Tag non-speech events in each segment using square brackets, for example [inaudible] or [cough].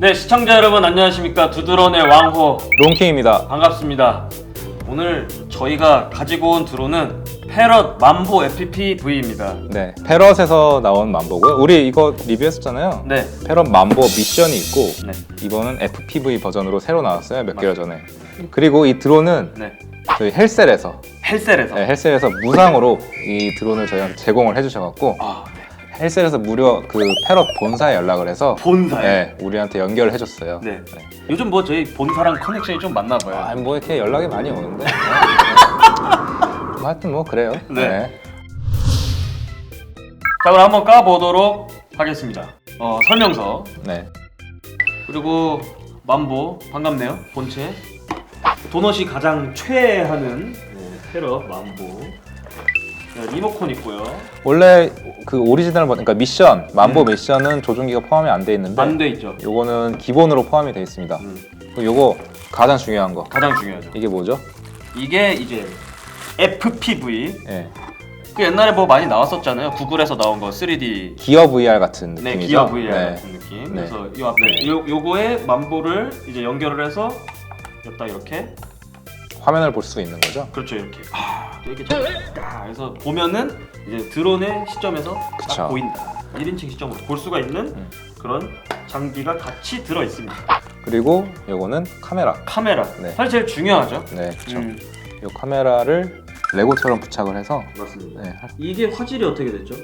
네, 시청자 여러분 안녕하십니까? 두드론의 왕호 롱킹입니다. 반갑습니다. 오늘 저희가 가지고 온 드론은 패럿 만보 FPV입니다. 네, 패럿에서 나온 만보고요. 우리 이거 리뷰했었잖아요. 네, 패럿 만보 미션이 있고 네, 이번은 FPV 버전으로 새로 나왔어요. 몇 개월 전에. 그리고 이 드론은 네. 저희 헬셀에서 헬셀에서. 네, 헬셀에서 무상으로 이 드론을 저희한테 제공을 해주셔갖고 아, 네. 헬셀에서 무려 그 패럿 본사에 연락을 해서 본사에. 네, 우리한테 연결을 해줬어요. 네. 요즘 뭐 저희 본사랑 커넥션이 좀 맞나 봐요. 아, 뭐 이렇게 연락이 많이 오는데. 네. [laughs] 뭐 하여튼 뭐 그래요. 네. 자, 그럼 한번 까보도록 하겠습니다. 어, 설명서 네. 그리고 만보 반갑네요. 본체. 도넛이 가장 최애하는 네, 패럿 만보. 네, 리모컨 있고요. 원래 그 오리지널 버 그러니까 미션 만보 음. 미션은 조종기가 포함이 안 돼 있는데 안 돼 있죠. 요거는 기본으로 포함이 돼 있습니다. 음, 그리고 요거 가장 중요한 거 가장 중요하죠. 이게 뭐죠? 이게 이제 FPV. 예. 그 옛날에 뭐 많이 나왔었잖아요. 구글에서 나온 거 3D. 기어 VR 같은 네, 느낌이죠. 기어 VR 네. 같은 느낌. 네. 그래서 이 앞에 요 요거에 만보를 이제 연결을 해서 여기다 이렇게 화면을 볼 수 있는 거죠. 그렇죠 이렇게 아, 이렇게 쫙 그래서 보면은 이제 드론의 시점에서 그쵸. 딱 보인다 1인칭 시점으로 볼 수가 있는 음. 그런 장비가 같이 들어 있습니다 그리고 요거는 카메라. 카메라 네. 사실 제일 중요하죠 네, 그렇죠. 음, 요 카메라를 레고처럼 부착을 해서 맞습니다 네. 이게 화질이 어떻게 됐죠?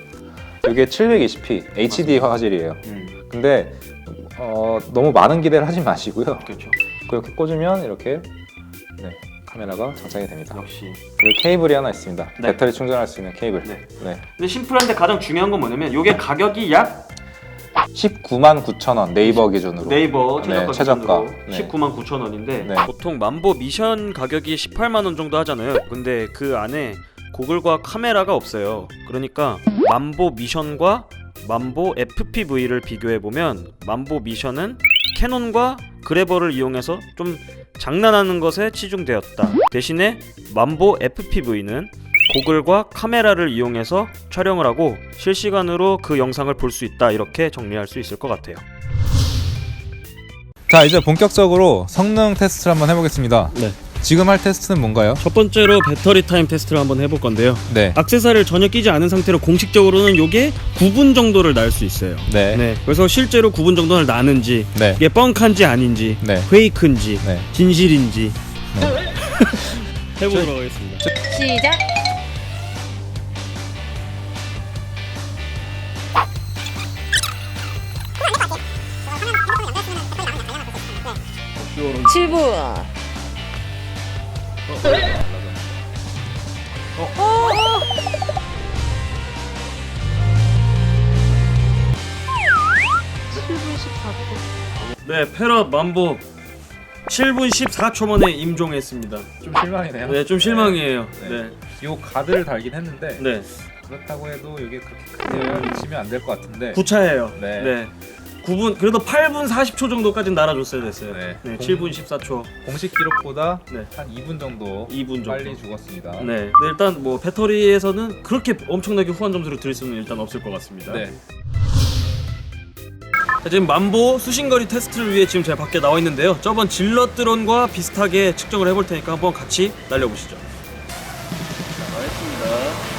이게 720p HD 화질이에요. 음, 근데 어, 너무 많은 기대를 하지 마시고요. 그렇죠 그렇게 꽂으면 이렇게 네, 카메라가 장착이 됩니다. 역시 그리고 케이블이 하나 있습니다. 네. 배터리 충전할 수 있는 케이블. 네. 네. 근데 심플한데 가장 중요한 건 뭐냐면 이게 가격이 약 19만 9천 원 네이버 기준으로. 네이버 네, 최저가 최저가. 기준으로 네. 19만 9천 원인데 네. 보통 만보 미션 가격이 18만 원 정도 하잖아요. 근데 그 안에 고글과 카메라가 없어요. 그러니까 만보 미션과 만보 FPV를 비교해 보면 만보 미션은 캐논과 그래버를 이용해서 좀 장난하는 것에 치중되었다. 대신에 만보 FPV는 고글과 카메라를 이용해서 촬영을 하고 실시간으로 그 영상을 볼 수 있다. 이렇게 정리할 수 있을 것 같아요. 자 이제 본격적으로 성능 테스트를 한번 해보겠습니다. 네. 지금 할 테스트는 뭔가요? 첫 번째로 배터리 타임 테스트를 한번 해볼 건데요. 네. 악세사리를 전혀 끼지 않은 상태로 공식적으로는 요게 9분 정도를 날 수 있어요. 네. 네. 그래서 실제로 9분 정도를 나는지 네. 이게 뻥칸지 아닌지 네. 페이크인지 네. 진실인지 네. [laughs] 해보도록 하겠습니다. 시작. 칠분 네, 패럿 만보 7분 14초 만에 임종했습니다. 좀 실망이네요. 네, 좀 실망이에요. 네. 네. 요 가드를 달긴 했는데 네. 그렇다고 해도 이게 그렇게 크게 미치면 안 될 것 같은데. 구차예요. 네. 네. 9분 그래도 8분 40초 정도까지는 날아줬어야 됐어요. 네. 네, 공- 7분 14초. 공식 기록보다 네. 한 2분 정도 2분 정도. 빨리 죽었습니다. 네. 네, 일단 뭐 배터리에서는 그렇게 엄청나게 후한 점수를 드릴 수는 일단 없을 것 같습니다. 네. 자, 지금 만보 수신거리 테스트를 위해 지금 제가 밖에 나와 있는데요. 저번 질럿 드론과 비슷하게 측정을 해볼 테니까 한번 같이 날려보시죠. 자, 나왔습니다.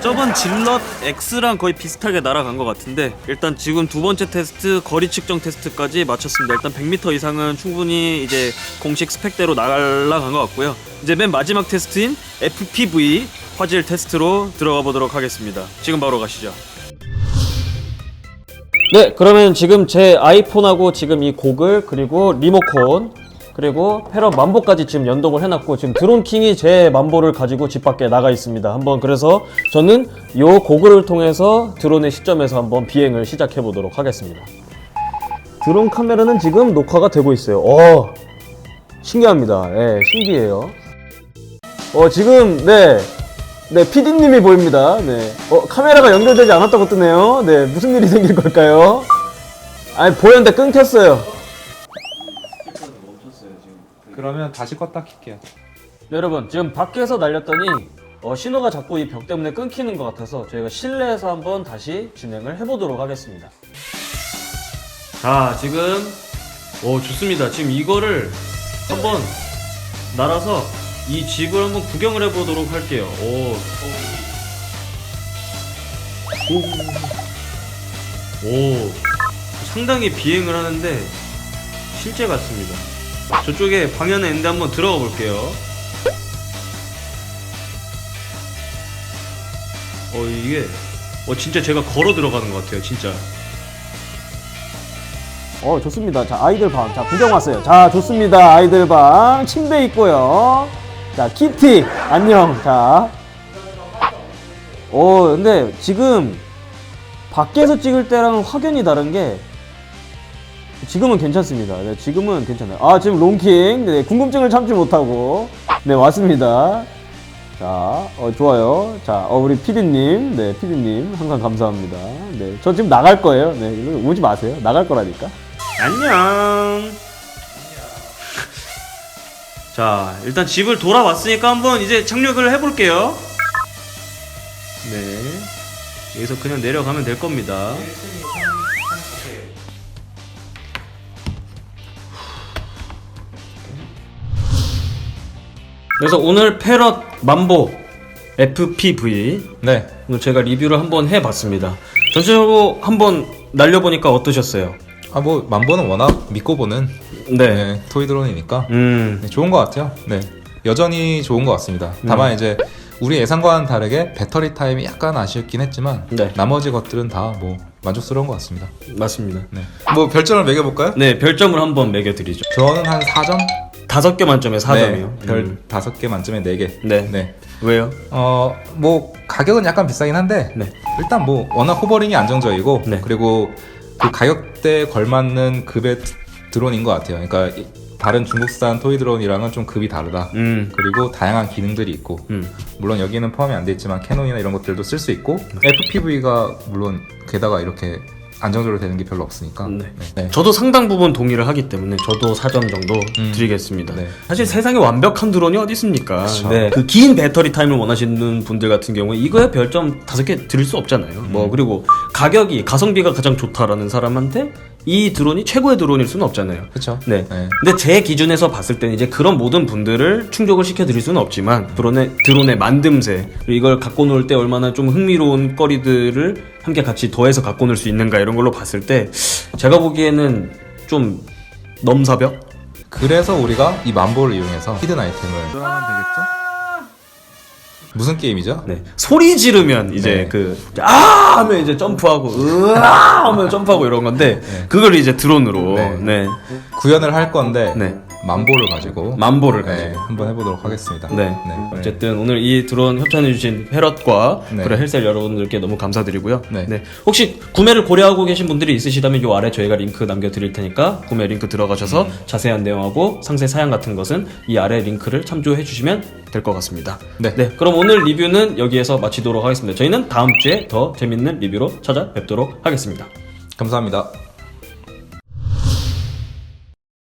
저번 질럿 X랑 거의 비슷하게 날아간 것 같은데 일단 지금 두 번째 테스트 거리 측정 테스트까지 마쳤습니다. 일단 100m 이상은 충분히 이제 공식 스펙대로 날아간 것 같고요. 이제 맨 마지막 테스트인 FPV 화질 테스트로 들어가 보도록 하겠습니다. 지금 바로 가시죠. 네, 그러면 지금 제 아이폰하고 지금 이 고글 그리고 리모컨 그리고 패럿 만보까지 지금 연동을 해놨고 지금 드론킹이 제 만보를 가지고 집 밖에 나가 있습니다. 한번 그래서 저는 요 고글을 통해서 드론의 시점에서 한번 비행을 시작해 보도록 하겠습니다. 드론 카메라는 지금 녹화가 되고 있어요. 어, 신기합니다. 예, 신기해요. 어, 지금 네. 네, PD님이 보입니다. 네. 어, 카메라가 연결되지 않았다고 뜨네요. 네, 무슨 일이 생길 걸까요? 아니, 보였는데 끊겼어요. 그러면 다시 껐다 킬게요. 네, 여러분, 지금 밖에서 날렸더니 어, 신호가 자꾸 이 벽 때문에 끊기는 것 같아서 저희가 실내에서 한번 다시 진행을 해보도록 하겠습니다. 자 지금 오 좋습니다 지금 이거를 한번 날아서 이 집을 한번 구경을 해보도록 할게요 오, 오. 오 상당히 비행을 하는데 실제 같습니다 저쪽에 방연에 있는데 한번 들어가 볼게요 어 이게 어 진짜 제가 걸어 들어가는 것 같아요 진짜 어, 좋습니다. 자, 아이들 방. 자, 구경 왔어요. 자, 좋습니다. 아이들 방. 침대 있고요. 자, 키티. 안녕. 자. 어, 근데 지금 밖에서 찍을 때랑 확연히 다른 게 지금은 괜찮습니다. 네, 지금은 괜찮아요. 아, 지금 롱킹. 네, 궁금증을 참지 못하고. 네, 왔습니다. 자, 어, 좋아요. 자, 어, 우리 피디님. 네, 피디님. 항상 감사합니다. 네, 저 지금 나갈 거예요. 네, 이거 오지 마세요. 나갈 거라니까. 안녕. [laughs] 자, 일단 집을 돌아왔으니까 한번 이제 착륙을 해볼게요. 네. 여기서 그냥 내려가면 될 겁니다. 그래서 오늘 패럿 만보 FPV 네. 오늘 제가 리뷰를 한번 해봤습니다. 전체적으로 한번 날려보니까 어떠셨어요? 아 뭐 만보는 워낙 믿고 보는 네. 네, 토이 드론이니까 음. 네, 좋은 것 같아요. 네. 여전히 좋은 것 같습니다. 다만 이제 우리 예상과는 다르게 배터리 타임이 약간 아쉽긴 했지만 네. 나머지 것들은 다 뭐 만족스러운 것 같습니다. 맞습니다. 네. 뭐 별점을 매겨볼까요? 네, 별점을 한번 매겨드리죠. 저는 한 4점? 다섯 개 만점에 4점이요. 음. 네, 별 다섯 개 만점에 4개. 네. 네. 왜요? 어, 뭐 가격은 약간 비싸긴 한데 네. 일단 뭐 워낙 호버링이 안정적이고 네. 그리고 그 가격대에 걸맞는 급의 드- 드론인 것 같아요. 그러니까 이- 다른 중국산 토이 드론이랑은 좀 급이 다르다. 음. 그리고 다양한 기능들이 있고 음. 물론 여기는 포함이 안 돼 있지만 캐논이나 이런 것들도 쓸 수 있고 FPV가 물론 게다가 이렇게 안정적으로 되는 게 별로 없으니까 네. 네. 저도 상당 부분 동의를 하기 때문에 저도 4점 정도 음. 드리겠습니다. 네. 사실 세상에 완벽한 드론이 어디 있습니까? 네. 그긴 배터리 타임을 원하시는 분들 같은 경우에 이거에 별점 다섯 개 드릴 수 없잖아요. 음. 뭐 그리고 가격이 가성비가 가장 좋다라는 사람한테 이 드론이 최고의 드론일 수는 없잖아요. 그렇죠. 네. 네. 근데 제 기준에서 봤을 때는 이제 그런 모든 분들을 충족을 시켜드릴 수는 없지만 드론의 드론의 만듦새 그리고 이걸 갖고 놀 때 얼마나 좀 흥미로운 거리들을 함께 같이 더해서 갖고 놀 수 있는가 이런 걸로 봤을 때 제가 보기에는 좀 넘사벽 그래서 우리가 이 만보를 이용해서 히든 아이템을 조절하면 되겠죠? 무슨 게임이죠? 네. 소리 지르면 이제 네. 그아 하면 이제 점프하고 으아 하면 점프하고 이런 건데 네. 그걸 이제 드론으로 네. 네. 구현을 할 건데 네. 만보를 가지고 만보를 네, 가지고 한번 해보도록 하겠습니다. 네. 어쨌든 오늘 이 드론 협찬해주신 페럿과 네. 그래 헬셀 여러분들께 너무 감사드리고요. 네. 혹시 구매를 고려하고 계신 분들이 있으시다면 요 아래 저희가 링크 남겨드릴 테니까 구매 링크 들어가셔서 음. 자세한 내용하고 상세 사양 같은 것은 이 아래 링크를 참조해 주시면 될 것 같습니다. 네. 그럼 오늘 리뷰는 여기에서 마치도록 하겠습니다. 저희는 다음 주에 더 재밌는 리뷰로 찾아뵙도록 하겠습니다. 감사합니다.